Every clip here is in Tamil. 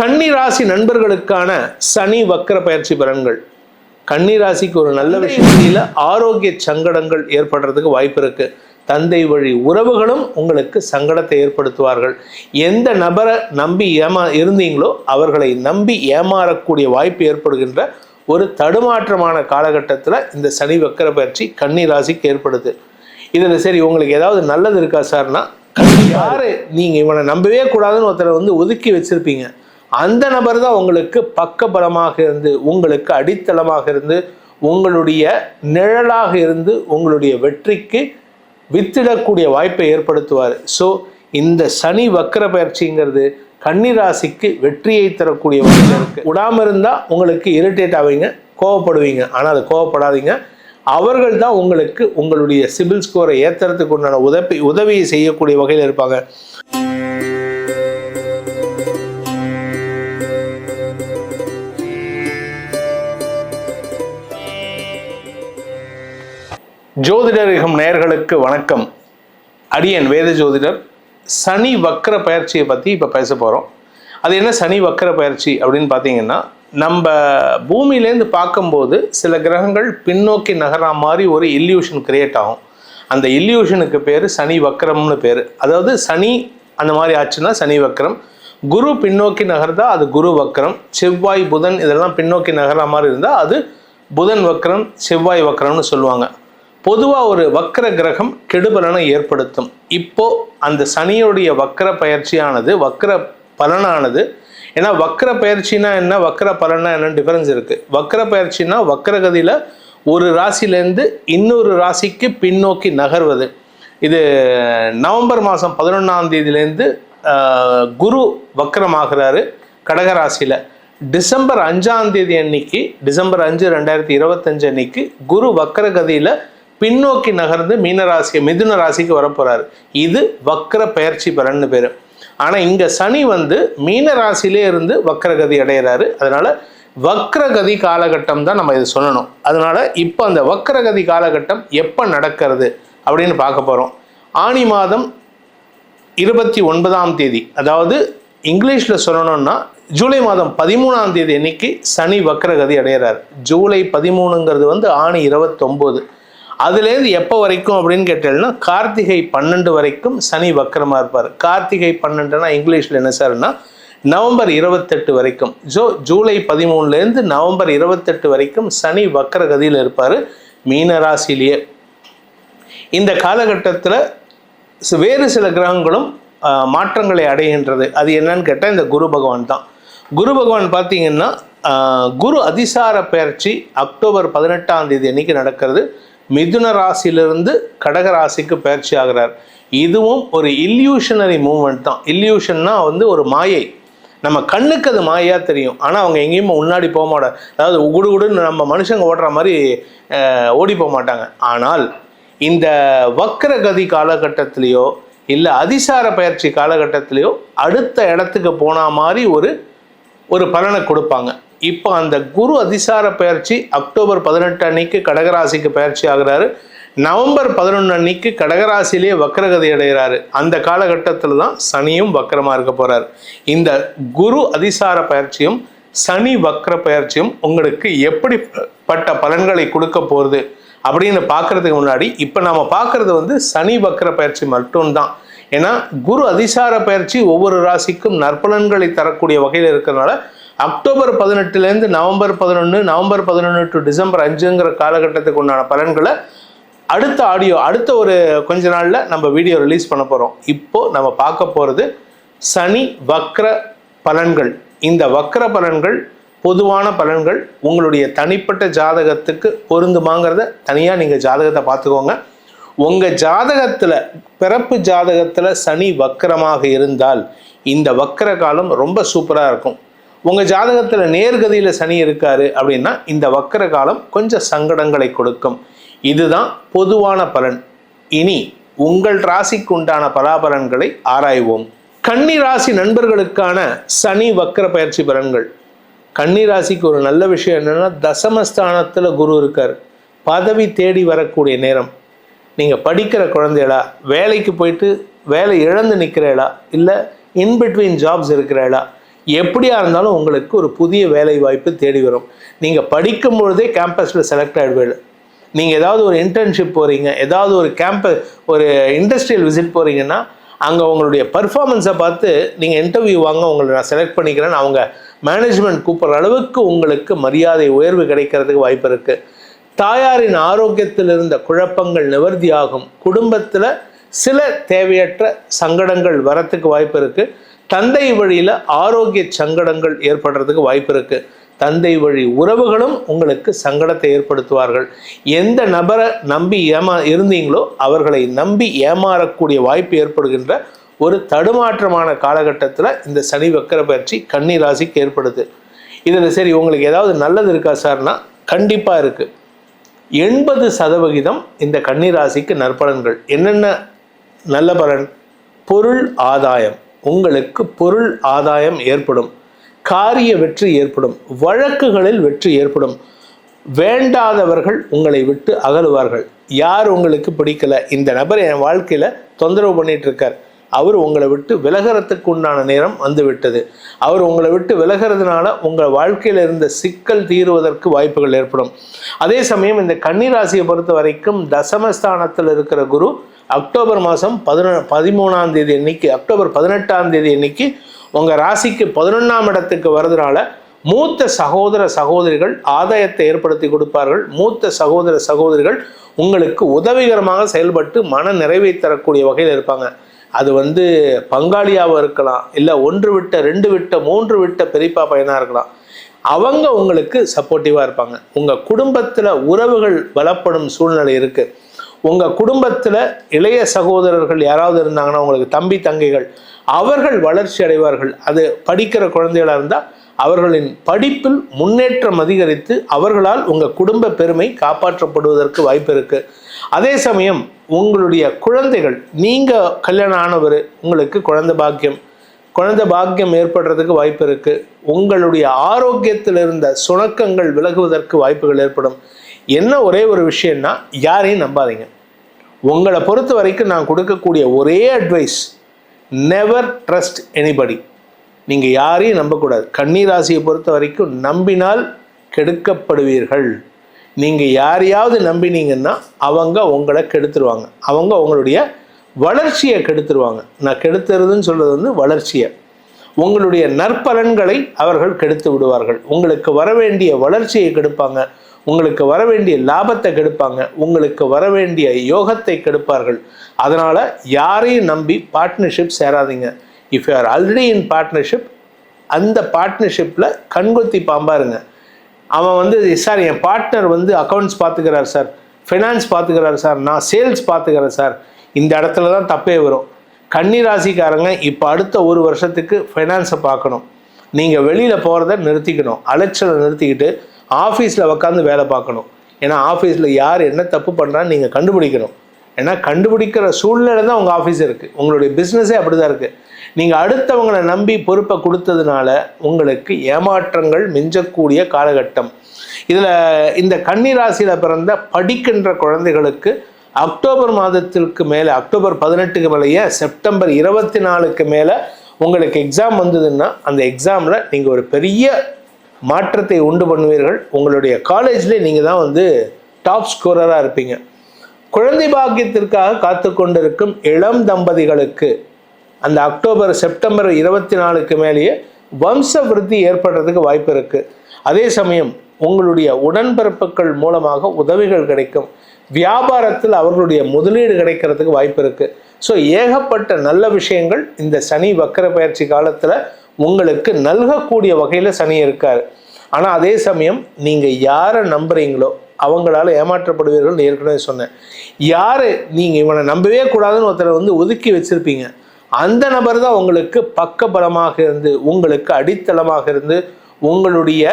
கன்னி ராசி நண்பர்களுக்கான சனி வக்கர பயிற்சி பலன்கள். கன்னி ராசிக்கு ஒரு நல்ல விஷயத்தில ஆரோக்கிய சங்கடங்கள் ஏற்படுறதுக்கு வாய்ப்பு இருக்கு. தந்தை வழி உறவுகளும் உங்களுக்கு சங்கடத்தை ஏற்படுத்துவார்கள். எந்த நபரை நம்பி ஏமா இருந்தீங்களோ அவர்களை நம்பி ஏமாறக்கூடிய வாய்ப்பு ஏற்படுகின்ற ஒரு தடுமாற்றமான காலகட்டத்தில் இந்த சனி வக்கர பயிற்சி கன்னி ராசிக்கு ஏற்படுது. இதில் சரி உங்களுக்கு ஏதாவது நல்லது இருக்கா சார்னா யாரு நீங்கள் இவனை நம்பவே கூடாதுன்னு ஒருத்தரை வந்து ஒதுக்கி வச்சிருப்பீங்க. அந்த நபர் தான் உங்களுக்கு பக்கபலமாக இருந்து உங்களுக்கு அடித்தளமாக இருந்து உங்களுடைய நிழலாக இருந்து உங்களுடைய வெற்றிக்கு வித்திடக்கூடிய வாய்ப்பை ஏற்படுத்துவார். ஸோ இந்த சனி வக்கர பயிற்சிங்கிறது கன்னிராசிக்கு வெற்றியை தரக்கூடிய வகையில் இருக்குது விடாமல் இருந்தால் உங்களுக்கு இரிட்டேட் ஆவீங்க கோவப்படுவீங்க. ஆனால் அது கோவப்படாதீங்க. அவர்கள் தான் உங்களுக்கு உங்களுடைய சிபில் ஸ்கோரை ஏற்றுறதுக்கு உண்டான உதவி உதவியை செய்யக்கூடிய வகையில் இருப்பாங்க. ஜோதிடரிகம் நேர்களுக்கு வணக்கம். அடியன் வேத ஜோதிடர் சனி வக்கர பயிற்சியை பற்றி இப்போ பேச போகிறோம் அது என்ன சனி வக்கர பயிற்சி அப்படின்னு பார்த்தீங்கன்னா நம்ம பூமியிலேருந்து பார்க்கும்போது சில கிரகங்கள் பின்னோக்கி நகரா மாதிரி ஒரு இல்யூஷன் கிரியேட் ஆகும். அந்த இல்யூஷனுக்கு பேர் சனி வக்கரம்னு பேர். அதாவது சனி அந்த மாதிரி ஆச்சுன்னா சனி வக்கரம் குரு பின்னோக்கி நகர்ந்தா அது குரு வக்கரம் செவ்வாய் புதன் இதெல்லாம் பின்னோக்கி நகரா மாதிரி இருந்தால் அது புதன் வக்கரம் செவ்வாய் வக்கரம்னு சொல்லுவாங்க. பொதுவாக ஒரு வக்கர கிரகம் கெடுபலனை ஏற்படுத்தும். இப்போ அந்த சனியுடைய வக்கர பயிற்சியானது வக்கர பலனானது ஏன்னா வக்கர பயிற்சினா என்ன? வக்கர பலனா என்னன்னு டிஃபரன்ஸ் இருக்குது வக்கர பயிற்சினா வக்கரகதியில் ஒரு ராசியிலேருந்து இன்னொரு ராசிக்கு பின்னோக்கி நகர்வது. இது நவம்பர் மாதம் பதினொன்றாம் தேதியிலேருந்து குரு வக்கரமாகிறாரு கடகராசியில் டிசம்பர் அஞ்சாம் தேதி அன்னைக்கு டிசம்பர் அஞ்சு ரெண்டாயிரத்தி இருபத்தஞ்சு அன்னைக்கு குரு வக்கரகதியில் பின்னோக்கி நகர்ந்து மீனராசி மிதுன ராசிக்கு வரப்போறாரு. இது வக்ர பயிற்சி பலன்னு பேர். ஆனால் இங்கே சனி வந்து மீன ராசிலே இருந்து வக்ரகதி அடைகிறாரு அதனால வக்ரகதி காலகட்டம் தான் நம்ம இதை சொல்லணும். அதனால இப்போ அந்த வக்ரகதி காலகட்டம் எப்போ நடக்கிறது அப்படின்னு பார்க்க போகிறோம் ஆனி மாதம் இருபத்தி ஒன்பதாம் தேதி. அதாவது இங்கிலீஷில் சொல்லணும்னா ஜூலை மாதம் பதிமூணாம் தேதி அன்னைக்கு சனி வக்ரகதி அடைகிறார் ஜூலை பதிமூணுங்கிறது வந்து ஆணி இருபத்தொம்போது. அதுலேருந்து எப்போ வரைக்கும் அப்படின்னு கேட்டீங்கன்னா கார்த்திகை பன்னெண்டு வரைக்கும் சனி வக்கரமாக இருப்பார். கார்த்திகை பன்னெண்டுனா இங்கிலீஷில் என்ன சார்னா நவம்பர் இருபத்தெட்டு வரைக்கும். ஜோ ஜூலை பதிமூணுலேருந்து நவம்பர் இருபத்தெட்டு வரைக்கும் சனி வக்கரகதியில் இருப்பார் மீன ராசியிலேயே இந்த காலகட்டத்தில் வேறு சில கிரகங்களும் மாற்றங்களை அடைகின்றது. அது என்னன்னு கேட்டால் இந்த குரு பகவான் தான். குரு பகவான் பார்த்தீங்கன்னா குரு அதிசார பயிற்சி அக்டோபர் பதினெட்டாம் தேதி அன்னைக்கு நடக்கிறது. மிதுன ராசியிலிருந்து கடக ராசிக்கு பயிற்சி ஆகிறார். இதுவும் ஒரு இல்யூஷனரி மூமெண்ட் தான். இல்யூஷன்னா வந்து ஒரு மாயை. நம்ம கண்ணுக்கு அது மாயாக தெரியும். ஆனால் அவங்க எங்கேயுமே முன்னாடி போக மாட்டாங்க. அதாவது உகுடு நம்ம மனுஷங்க ஓடுற மாதிரி ஓடி போக மாட்டாங்க. ஆனால் இந்த வக்ரகதி காலகட்டத்திலேயோ இல்லை அதிசார பயிற்சி காலகட்டத்திலேயோ அடுத்த இடத்துக்கு போன மாதிரி ஒரு ஒரு பலனை கொடுப்பாங்க. இப்போ அந்த குரு அதிசார பயிற்சி அக்டோபர் பதினெட்டு அன்னைக்கு கடகராசிக்கு பயிற்சி ஆகிறாரு. நவம்பர் பதினொன்று அன்னைக்கு கடகராசிலேயே வக்கரகதி அடைகிறாரு. அந்த காலகட்டத்தில் தான் சனியும் வக்கரமாக இருக்க போகிறார் இந்த குரு அதிசார பயிற்சியும் சனி வக்கர பயிற்சியும் உங்களுக்கு எப்படிப்பட்ட பலன்களை கொடுக்க போகிறது அப்படின்னு பார்க்கறதுக்கு முன்னாடி இப்போ நம்ம பார்க்குறது வந்து சனி வக்கர பயிற்சி மட்டும்தான். ஏன்னா குரு அதிசார பயிற்சி ஒவ்வொரு ராசிக்கும் நற்பலன்களை தரக்கூடிய வகையில் இருக்கிறதுனால அக்டோபர் பதினெட்டுலேருந்து நவம்பர் பதினொன்று நவம்பர் பதினொன்று டு டிசம்பர் அஞ்சுங்கிற காலகட்டத்துக்கு உண்டான பலன்களை அடுத்த ஆடியோ அடுத்த ஒரு கொஞ்ச நாளில் நம்ம வீடியோ ரிலீஸ் பண்ண போகிறோம் இப்போது நம்ம பார்க்க போகிறது சனி வக்ர பலன்கள். இந்த வக்ர பலன்கள் பொதுவான பலன்கள். உங்களுடைய தனிப்பட்ட ஜாதகத்துக்கு பொருந்துமாங்கிறத தனியாக நீங்கள் ஜாதகத்தை பார்த்துக்கோங்க. உங்கள் ஜாதகத்தில் பிறப்பு ஜாதகத்தில் சனி வக்கரமாக இருந்தால் இந்த வக்கர காலம் ரொம்ப சூப்பராக இருக்கும். உங்கள் ஜாதகத்தில் நேர்கதியில் சனி இருக்காரு அப்படின்னா இந்த வக்கர காலம் கொஞ்சம் சங்கடங்களை கொடுக்கும். இதுதான் பொதுவான பலன். இனி உங்கள் ராசிக்கு உண்டான பலாபலன்களை ஆராய்வோம். கன்னி ராசி நண்பர்களுக்கான சனி வக்கர பயிற்சி பலன்கள். கன்னி ராசிக்கு ஒரு நல்ல விஷயம் என்னென்னா தசமஸ்தானத்தில் குரு இருக்கார். பதவி தேடி வரக்கூடிய நேரம். நீங்கள் படிக்கிற குழந்தைகளா வேலைக்கு போயிட்டு வேலை இழந்து நிற்கிறேளா இல்லை இன்பிட்வீன் ஜாப்ஸ் இருக்கிறேளா எப்படியா இருந்தாலும் உங்களுக்கு ஒரு புதிய வேலை வாய்ப்பு தேடி வரும். நீங்கள் படிக்கும் பொழுதே கேம்பஸில் செலக்ட் ஆகிடுவீங்க நீங்கள் ஏதாவது ஒரு இன்டர்ன்ஷிப் போகிறீங்க ஏதாவது ஒரு கேம்பஸ் ஒரு இண்டஸ்ட்ரியல் விசிட் போகிறீங்கன்னா அங்கே உங்களுடைய பர்ஃபார்மன்ஸை பார்த்து நீங்கள் இன்டர்வியூ வாங்க உங்களை நான் செலக்ட் பண்ணிக்கிறேன்னு அவங்க மேனேஜ்மெண்ட் கூப்பிட்ற அளவுக்கு உங்களுக்கு மரியாதை உயர்வு கிடைக்கிறதுக்கு வாய்ப்பு இருக்குது தாயாரின் ஆரோக்கியத்தில் இருந்த குழப்பங்கள் நிவர்த்தியாகும். குடும்பத்தில் சில தேவையற்ற சங்கடங்கள் வரத்துக்கு வாய்ப்பு இருக்குது தந்தை வழியில் ஆரோக்கிய சங்கடங்கள் ஏற்படுறதுக்கு வாய்ப்பு இருக்குது தந்தை வழி உறவுகளும் உங்களுக்கு சங்கடத்தை ஏற்படுத்துவார்கள். எந்த நபரை நம்பி ஏமா இருந்தீங்களோ அவர்களை நம்பி ஏமாறக்கூடிய வாய்ப்பு ஏற்படுகின்ற ஒரு தடுமாற்றமான காலகட்டத்தில் இந்த சனி வக்கர பயிற்சி கன்னி ராசிக்கு ஏற்படுது. இதில் சரி உங்களுக்கு ஏதாவது நல்லது இருக்கா சார்னா கண்டிப்பாக இருக்குது எண்பது சதவிகிதம் இந்த கன்னி ராசிக்கு நற்பலன்கள். என்னென்ன நல்ல பலன்? பொருள் ஆதாயம். உங்களுக்கு பொருள் ஆதாயம் ஏற்படும் காரிய வெற்றி ஏற்படும் வழக்குகளில் வெற்றி ஏற்படும். வேண்டாதவர்கள் உங்களை விட்டு அகலுவார்கள். யார் உங்களுக்கு பிடிக்கல? இந்த நபர் என் வாழ்க்கையில் தொந்தரவு பண்ணிட்டு இருக்கார் அவர் உங்களை விட்டு விலகிறதுக்கு உண்டான நேரம் வந்துவிட்டது. அவர் உங்களை விட்டு விலகிறதுனால உங்கள் வாழ்க்கையில் இருந்த சிக்கல் தீருவதற்கு வாய்ப்புகள் ஏற்படும். அதே சமயம் இந்த கன்னிராசியை பொறுத்த வரைக்கும் தசமஸ்தானத்தில் இருக்கிற குரு அக்டோபர் மாதம் பதின பதிமூணாம் தேதி அன்னைக்கு அக்டோபர் பதினெட்டாம் தேதி அன்னைக்கு உங்கள் ராசிக்கு பதினொன்றாம் இடத்துக்கு வர்றதுனால மூத்த சகோதர சகோதரிகள் ஆதாயத்தை ஏற்படுத்தி கொடுப்பார்கள். மூத்த சகோதர சகோதரிகள் உங்களுக்கு உதவிகரமாக செயல்பட்டு மன நிறைவை தரக்கூடிய வகையில் இருப்பாங்க. அது வந்து பங்காளியாகவும் இருக்கலாம் இல்லை ஒன்று விட்ட ரெண்டு விட்ட மூன்று விட்ட பெரியப்பா பையனாக இருக்கலாம். அவங்க உங்களுக்கு சப்போர்ட்டிவாக இருப்பாங்க. உங்கள் குடும்பத்தில் உறவுகள் பலப்படும் சூழ்நிலை இருக்குது உங்கள் குடும்பத்தில் இளைய சகோதரர்கள் யாராவது இருந்தாங்கன்னா உங்களுக்கு தம்பி தங்கைகள் அவர்கள் வளர்ச்சி அடைவார்கள். அது படிக்கிற குழந்தைகளாக இருந்தால் அவர்களின் படிப்பில் முன்னேற்றம் அதிகரித்து அவர்களால் உங்கள் குடும்ப பெருமை காப்பாற்றப்படுவதற்கு வாய்ப்பு இருக்குது அதே சமயம் உங்களுடைய குழந்தைகள் நீங்கள் கல்யாணம் ஆனவர் உங்களுக்கு குழந்தை பாக்கியம் குழந்தை பாக்கியம் ஏற்படுறதுக்கு வாய்ப்பு இருக்குது உங்களுடைய ஆரோக்கியத்தில் இருந்த சுணக்கங்கள் விலகுவதற்கு வாய்ப்புகள் ஏற்படும். என்ன ஒரே ஒரு விஷயம்னா யாரையும் நம்பாதீங்க. உங்களை பொறுத்த வரைக்கும் நான் கொடுக்கக்கூடிய ஒரே அட்வைஸ் நெவர் ட்ரஸ்ட் எனிபடி நீங்கள் யாரையும் நம்பக்கூடாது. கன்னிராசியை பொறுத்த வரைக்கும் நம்பினால் கெடுக்கப்படுவீர்கள். நீங்கள் யாரையாவது நம்பினீங்கன்னா அவங்க உங்களை கெடுத்துருவாங்க. அவங்க உங்களுடைய வளர்ச்சியை கெடுத்துருவாங்க. நான் கெடுத்துறதுன்னு சொல்கிறது வந்து வளர்ச்சியை. உங்களுடைய நற்பலன்களை அவர்கள் கெடுத்து விடுவார்கள். உங்களுக்கு வர வேண்டிய வளர்ச்சியை கெடுப்பாங்க. உங்களுக்கு வர வேண்டிய லாபத்தை கெடுப்பாங்க. உங்களுக்கு வர வேண்டிய யோகத்தை கெடுப்பார்கள். அதனால் யாரையும் நம்பி partnership சேராதீங்க. If you are already in partnership அந்த பார்ட்னர்ஷிப்பில் கண்கொத்தி பாம்பாருங்க. அவன் வந்து சார் என் பார்ட்னர் வந்து அக்கௌண்ட்ஸ் பார்த்துக்கிறார் சார். ஃபினான்ஸ் பார்த்துக்கிறார் சார். நான் சேல்ஸ் பார்த்துக்கிறேன் சார். இந்த இடத்துல தான் தப்பே வரும். கன்னி ராசிக்காரங்க இப்போ அடுத்த ஒரு வருஷத்துக்கு ஃபைனான்ஸை பார்க்கணும் நீங்கள் வெளியில் போகிறத நிறுத்திக்கணும். அலைச்சலை நிறுத்திக்கிட்டு ஆஃபீஸில் உட்காந்து வேலை பார்க்கணும். ஏன்னா ஆஃபீஸில் யார் என்ன தப்பு பண்ணுறான்னு நீங்கள் கண்டுபிடிக்கணும். ஏன்னா கண்டுபிடிக்கிற சூழ்நிலை தான் உங்கள் ஆஃபீஸ் இருக்குது உங்களுடைய பிஸ்னஸே அப்படி தான் இருக்குது நீங்கள் அடுத்தவங்களை நம்பி பொறுப்பை கொடுத்ததுனால உங்களுக்கு ஏமாற்றங்கள் மிஞ்சக்கூடிய காலகட்டம். இதில் இந்த கன்னிராசியில் பிறந்த படிக்கின்ற குழந்தைகளுக்கு அக்டோபர் மாதத்திற்கு மேலே அக்டோபர் பதினெட்டுக்கு மேலேயே செப்டம்பர் இருபத்தி நாலுக்கு மேலே உங்களுக்கு எக்ஸாம் வந்ததுன்னா அந்த எக்ஸாமில் நீங்கள் ஒரு பெரிய மாற்றத்தை உண்டு பண்ணுவீர்கள். உங்களுடைய காலேஜ்லேயே நீங்கள் தான் வந்து டாப் ஸ்கோரராக இருப்பீங்க. குழந்தை பாக்கியத்திற்காக காத்து கொண்டிருக்கும் இளம் தம்பதிகளுக்கு அந்த அக்டோபர் செப்டம்பர் இருபத்தி நாலுக்கு மேலேயே வம்ச விருத்தி ஏற்படுறதுக்கு வாய்ப்பு இருக்குது அதே சமயம் உங்களுடைய உடன்பிறப்புகள் மூலமாக உதவிகள் கிடைக்கும். வியாபாரத்தில் அவர்களுடைய முதலீடு கிடைக்கிறதுக்கு வாய்ப்பு இருக்குது ஸோ ஏகப்பட்ட நல்ல விஷயங்கள் இந்த சனி வக்கர பயிற்சி காலத்தில் உங்களுக்கு நல்கக்கூடிய வகையில் சனி இருக்கார். ஆனால் அதே சமயம் நீங்கள் யாரை நம்புறீங்களோ அவங்களால ஏமாற்றப்படுவீர்கள் ஏற்கனவே சொன்னேன். யார் நீங்கள் இவனை நம்பவே கூடாதுன்னு ஒருத்தரை வந்து ஒதுக்கி வச்சுருப்பீங்க. அந்த நபர் தான் உங்களுக்கு பக்கபலமாக இருந்து உங்களுக்கு அடித்தளமாக இருந்து உங்களுடைய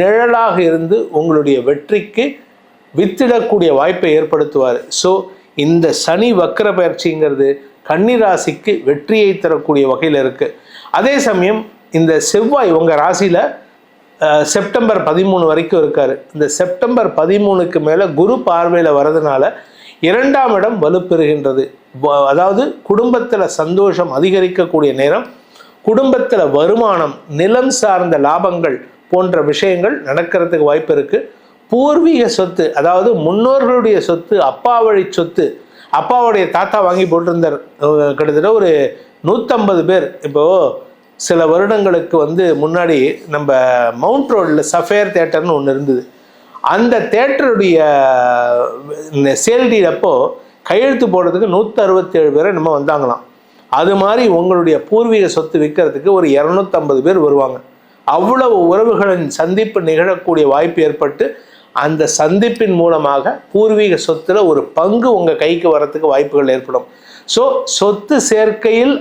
நிழலாக இருந்து உங்களுடைய வெற்றிக்கு வித்திடக்கூடிய வாய்ப்பை ஏற்படுத்துவார். ஸோ இந்த சனி வக்கர பயிற்சிங்கிறது கன்னிராசிக்கு வெற்றியை தரக்கூடிய வகையில் இருக்குது அதே சமயம் இந்த செவ்வாய் உங்கள் ராசியில் செப்டம்பர் பதிமூணு வரைக்கும் இருக்கார். இந்த செப்டம்பர் பதிமூணுக்கு மேலே குரு பார்வையில் வரதுனால இரண்டாம் இடம் வலுப்பெறுகின்றது. அதாவது குடும்பத்தில் சந்தோஷம் அதிகரிக்கக்கூடிய நேரம் குடும்பத்தில் வருமானம் நிலம் சார்ந்த லாபங்கள் போன்ற விஷயங்கள் நடக்கிறதுக்கு வாய்ப்பு இருக்குது பூர்வீக சொத்து அதாவது முன்னோர்களுடைய சொத்து அப்பா வழி சொத்து அப்பாவுடைய தாத்தா வாங்கி போட்டிருந்தார். கிட்டத்தட்ட ஒரு நூற்றம்பது பேர். இப்போது சில வருடங்களுக்கு வந்து முன்னாடி நம்ம மவுண்ட் ரோடில் சஃபேர் தேட்டர்னு ஒன்று இருந்தது. அந்த தேட்டருடைய சேல்டீட் அப்போது கையெழுத்து போடுறதுக்கு நூற்றி அறுபத்தேழு பேரை நம்ம வந்தாங்களாம். அது மாதிரி உங்களுடைய பூர்வீக சொத்து விற்கிறதுக்கு ஒரு இரநூத்தம்பது பேர் வருவாங்க. அவ்வளவு உறவுகளின் சந்திப்பு நிகழக்கூடிய வாய்ப்பு ஏற்பட்டு அந்த சந்திப்பின் மூலமாக பூர்வீக சொத்துல ஒரு பங்கு உங்கள் கைக்கு வரத்துக்கு வாய்ப்புகள் ஏற்படும். ஸோ சொத்து சேர்க்கையில்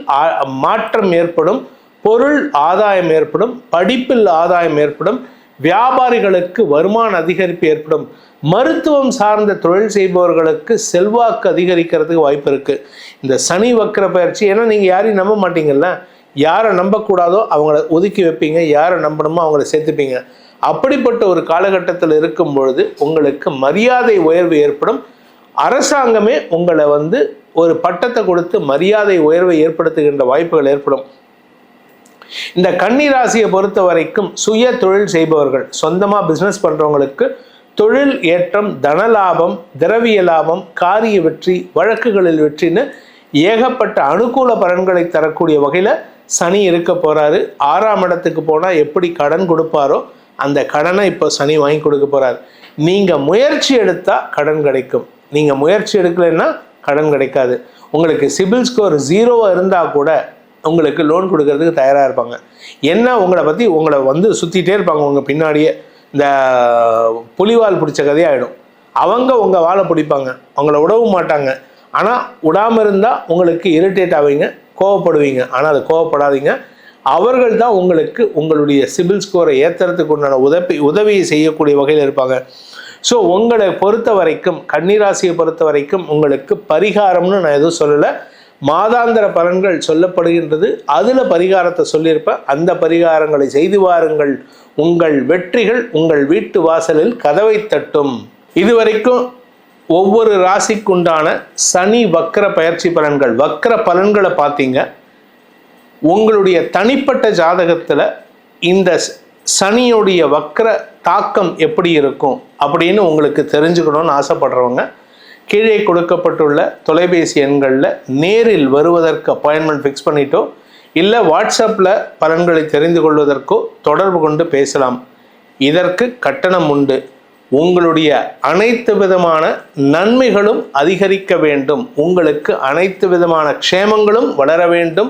மாற்றம் ஏற்படும். பொருள் ஆதாயம் ஏற்படும் படிப்பில் ஆதாயம் ஏற்படும் வியாபாரிகளுக்கு வருமான அதிகரிப்பு ஏற்படும். மருத்துவம் சார்ந்த தொழில் செய்பவர்களுக்கு செல்வாக்கு அதிகரிக்கிறதுக்கு வாய்ப்பு இருக்கு. இந்த சனி வக்கர பயிற்சி ஏன்னா நீங்க யாரையும் நம்ப மாட்டீங்கல்ல? யாரை நம்பக்கூடாதோ அவங்கள ஒதுக்கி வைப்பீங்க யாரை நம்பணுமோ அவங்கள சேர்த்துப்பீங்க. அப்படிப்பட்ட ஒரு காலகட்டத்தில் இருக்கும் பொழுது உங்களுக்கு மரியாதை உயர்வு ஏற்படும். அரசாங்கமே உங்களை வந்து ஒரு பட்டத்தை கொடுத்து மரியாதை உயர்வை ஏற்படுத்துகின்ற வாய்ப்புகள் ஏற்படும். இந்த கன்னி ராசியை பொறுத்த வரைக்கும் சுய தொழில் செய்பவர்கள் சொந்தமாக பிஸ்னஸ் பண்ணுறவங்களுக்கு தொழில் ஏற்றம் தனலாபம் திரவிய லாபம் காரிய வெற்றி வழக்குகளில் வெற்றின்னு ஏகப்பட்ட அனுகூல பலன்களை தரக்கூடிய வகையில் சனி இருக்க போகிறாரு ஆறாம் இடத்துக்கு போனால் எப்படி கடன் கொடுப்பாரோ அந்த கடனை இப்போ சனி வாங்கி கொடுக்க போகிறார் நீங்கள் முயற்சி எடுத்தால் கடன் கிடைக்கும். நீங்கள் முயற்சி எடுக்கலைன்னா கடன் கிடைக்காது. உங்களுக்கு சிபில் ஸ்கோர் ஜீரோவாக இருந்தால் கூட உங்களுக்கு லோன் கொடுக்கறதுக்கு தயாராக இருப்பாங்க. என்ன உங்களை பற்றி உங்களை வந்து சுற்றிட்டே இருப்பாங்க உங்கள் பின்னாடியே. இந்த புலிவால் பிடிச்ச கதையாயிடும் அவங்க உங்கள் வாழை பிடிப்பாங்க. அவங்கள விடவும் மாட்டாங்க. ஆனால் விடாமல் இருந்தால் உங்களுக்கு இரிட்டேட் ஆவீங்க கோவப்படுவீங்க. ஆனால் அது கோவப்படாதீங்க. அவர்கள் தான் உங்களுக்கு உங்களுடைய சிபில் ஸ்கோரை ஏற்றுறதுக்கு உண்டான உதவி உதவியை செய்யக்கூடிய வகையில் இருப்பாங்க. ஸோ உங்களை பொறுத்த வரைக்கும் கன்னிராசியை பொறுத்த வரைக்கும் உங்களுக்கு பரிகாரம்னு நான் எதுவும் சொல்லலை. மாதாந்திர பலன்கள் சொல்லப்படுகின்றது. அதில் பரிகாரத்தை சொல்லியிருப்பேன் அந்த பரிகாரங்களை செய்து வாருங்கள். உங்கள் வெற்றிகள் உங்கள் வீட்டு வாசலில் கதவை தட்டும். இதுவரைக்கும் ஒவ்வொரு ராசிக்குண்டான சனி வக்கர பயிற்சி பலன்கள் வக்கர பலன்களை பார்த்தீங்க. உங்களுடைய தனிப்பட்ட ஜாதகத்தில் இந்த சனியுடைய வக்கர தாக்கம் எப்படி இருக்கும் அப்படின்னு உங்களுக்கு தெரிஞ்சுக்கணும்னு ஆசைப்படுறவங்க கீழே கொடுக்கப்பட்டுள்ள தொலைபேசி எண்களில் நேரில் வருவதற்கு அப்பாயின்மெண்ட் ஃபிக்ஸ் பண்ணிட்டோ இல்லை வாட்ஸ்அப்பில் பலன்களை தெரிந்து கொள்வதற்கோ தொடர்பு கொண்டு பேசலாம். இதற்கு கட்டணம் உண்டு. உங்களுடைய அனைத்து விதமான நன்மைகளும் அதிகரிக்க வேண்டும். உங்களுக்கு அனைத்து விதமான க்ஷேமங்களும் வளர வேண்டும்.